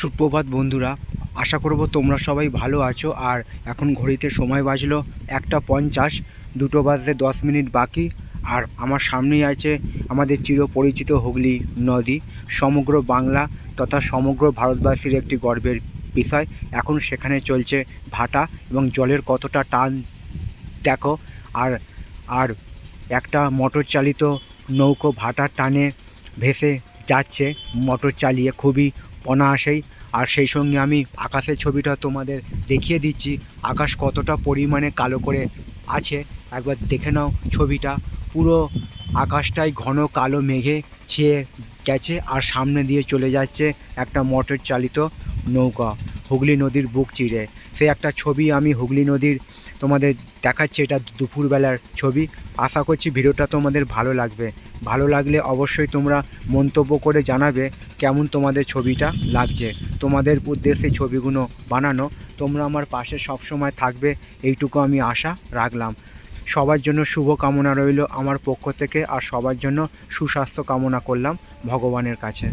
সুপ্রভাত বন্ধুরা, আশা করব তোমরা সবাই ভালো আছো আর এখন ঘড়িতে সময় বাজলো একটা পঞ্চাশ, দুটো বাজতে দশ মিনিট বাকি আর আমার সামনেই আছে আমাদের চিরপরিচিত হুগলি নদী, সমগ্র বাংলা তথা সমগ্র ভারতবাসীর একটি গর্বের বিষয়। এখন সেখানে চলছে ভাটা এবং জলের কতটা টান, দেখো, আর আর একটা মোটর চালিত নৌকো ভাটার টানে ভেসে যাচ্ছে। মোটর চালিয়ে খুবই অনায়াসেই। আর সেই সঙ্গে আমি আকাশের ছবিটা তোমাদের দেখিয়ে দিচ্ছি। আকাশ কতটা পরিমাণে কালো করে আছে, একবার দেখে নাও ছবিটা। পুরো আকাশটাই ঘন কালো মেঘে ছেয়ে গেছে আর সামনে দিয়ে চলে যাচ্ছে একটা মোটর চালিত নৌকা। হুগলি নদীর বুক চিরে। সে একটা ছবি আমি হুগলি নদীর তোমাদের দেখাচ্ছি, এটা দুপুরবেলার ছবি। আশা করছি ভিডিওটা তোমাদের ভালো লাগবে। ভালো লাগলে অবশ্যই তোমরা মন্তব্য করে জানাবে কেমন তোমাদের ছবিটা লাগছে। তোমাদের উদ্দেশ্যে ছবিগুলো বানানো। তোমরা আমার পাশে সবসময় থাকবে, এইটুকু আমি আশা রাখলাম। সবার জন্য শুভ কামনা রইল আমার পক্ষ থেকে আর সবার জন্য সুস্বাস্থ্য কামনা করলাম ভগবানের কাছে।